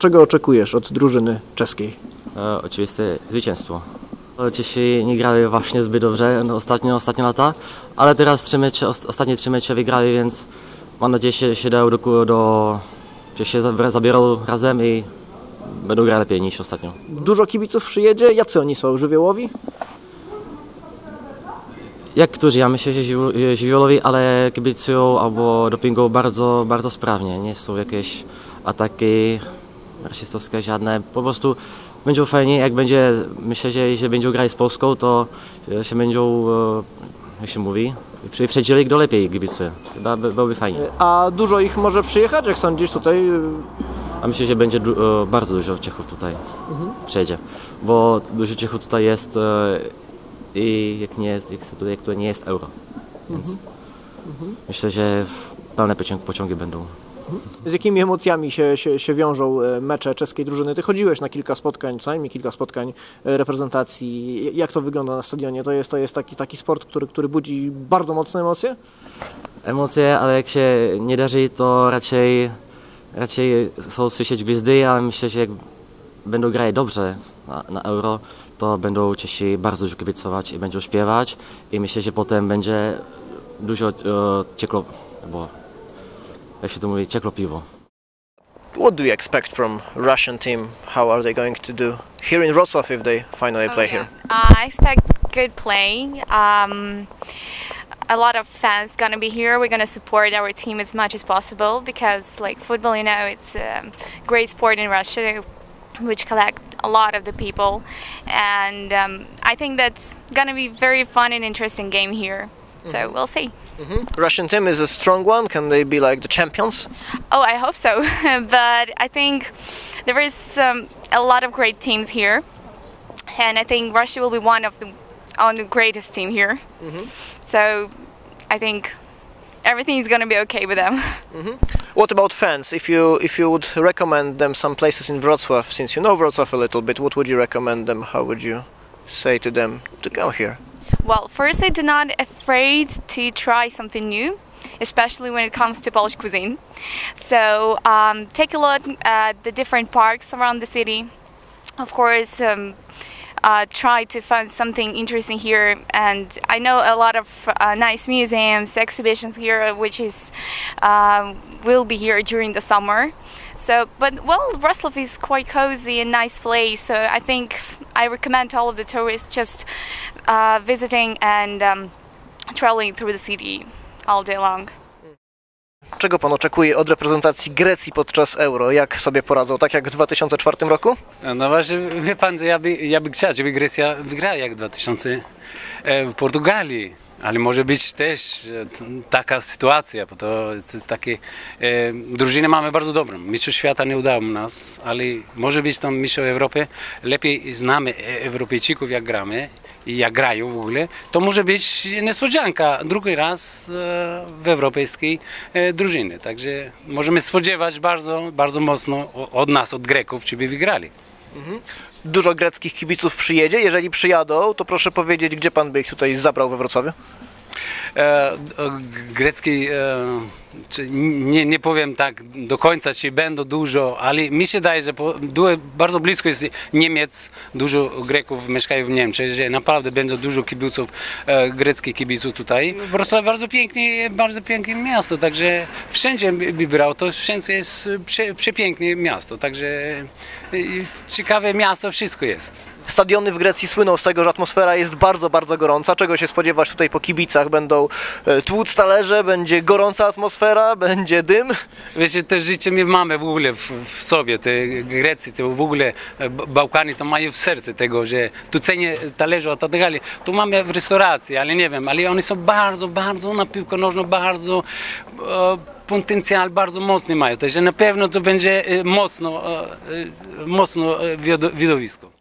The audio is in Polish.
Czego oczekujesz od drużyny czeskiej? E, oczywiste zwycięstwo. E, Czesi nie grali właśnie zbyt dobrze no, ostatnio, ostatnie lata, ale teraz trzy mecze, os- ostatnie trzy mecze wygrali, więc mam nadzieję, że się dają do, do że się zabiorą razem i będą grać lepiej niż ostatnio. Dużo kibiców przyjedzie? Jacy oni są? Żywiołowi? Jak którzy, ja myślę, że żywi- żywiołowi, ale kibicują albo dopingują bardzo, bardzo sprawnie. Nie są jakieś ataki rasistowskie żadne. Po prostu będą fajnie, jak będzie, myślę, że jeśli będą grać z Polską, to e, się będą, e, jak się mówi, przy- przedzieli kto lepiej kibicuje. Chyba by- byłoby fajnie. A dużo ich może przyjechać, jak sądzisz tutaj? A myślę, że będzie du- e, bardzo dużo Czechów tutaj przyjedzie, bo dużo Czechów tutaj jest i jak, nie, jest- jak, to- nie jest euro. Więc myślę, że pełne pociąg, pociągi będą. Z jakimi emocjami się, się, się wiążą e, mecze czeskiej drużyny? Ty chodziłeś na kilka spotkań, co najmniej kilka spotkań e, reprezentacji. Jak to wygląda na stadionie? To jest, to jest taki, taki sport, który, który budzi bardzo mocne emocje? Emocje, ale jak się nie darzy, to raczej, raczej są słyszeć gwizdy, ale myślę, że jak będą grać dobrze na, na euro, to będą Czesi bardzo dużo kibicować i będą śpiewać i myślę, że potem będzie dużo e, bo jak się to mówi, ciekło piwo. What do you expect from Russian team? How are they going to do here in Wrocław if they finally play here? Uh, I expect good playing. Um, a lot of fans gonna be here. We're gonna support our team as much as possible because, like football, you know, it's a great sport in Russia, which collect a lot of the people, and um, I think that's gonna be very fun and interesting game here. So we'll see. Mm-hmm. Russian team is a strong one. Can they be like the champions? Oh, I hope so. but I think there is um, a lot of great teams here, and I think Russia will be one of the on the greatest team here. Mm-hmm. So I think everything is going to be okay with them. Mm-hmm. What about fans? If you if you would recommend them some places in Wrocław, since you know Wrocław a little bit, what would you recommend them? How would you say to them to come here? Well, first, I do not afraid to try something new, especially when it comes to Polish cuisine. So um, take a look at the different parks around the city. Of course, um, uh, try to find something interesting here. And I know a lot of uh, nice museums, exhibitions here, which is um, will be here during the summer. So, but well, Wrocław is quite cozy and nice place. So I think I recommend all of the tourists just uh, visiting and um, traveling through the city all day long. Czego pan oczekuje od reprezentacji Grecji podczas Euro? Jak sobie poradzą? Tak jak w 2004 roku? No właśnie, wie pan, ja by, ja by chciał, żeby Grecja wygrała jak 2000 e, w Portugalii. Ale może być też e, taka sytuacja, bo to jest, takie... E, drużynę mamy bardzo dobrą. Mistrzostw świata nie udało nas, ale może być tam mistrzostw Europy. Lepiej znamy e- Europejczyków, jak gramy jak grają w ogóle. To może być niespodzianka drugi raz e, w europejskiej e, drużynie. Także możemy spodziewać bardzo, bardzo mocno od nas, od Greków, czy by wygrali. Dużo greckich kibiców przyjedzie. Jeżeli przyjadą, to proszę powiedzieć, gdzie pan by ich tutaj zabrał we Wrocławiu? E, o, greckiej, e, nie, nie powiem tak do końca, czy będą dużo, ale mi się daje, że po, bardzo blisko jest Niemiec, dużo Greków mieszkają w Niemczech, że naprawdę będzie dużo kibiców, e, greckich kibiców tutaj. Wrocław bardzo pięknie, bardzo piękne miasto, także wszędzie by brał, to wszędzie jest prze, przepiękne miasto, także ciekawe miasto, wszystko jest. Stadiony w Grecji słyną z tego, że atmosfera jest bardzo, bardzo gorąca. Czego się spodziewać tutaj po kibicach? Będą e, tłuc talerze, będzie gorąca atmosfera, będzie dym. Wiecie, te życie my mamy w ogóle w, w sobie, te Grecy, to w ogóle e, Bałkany to mają w sercu tego, że tu cenię talerzu, a tak dalej. Tu mamy w restauracji, ale nie wiem, ale oni są bardzo, bardzo na piłkę nożną, bardzo e, potencjał bardzo mocny mają, także na pewno to będzie e, mocno, mocno wido- widowisko.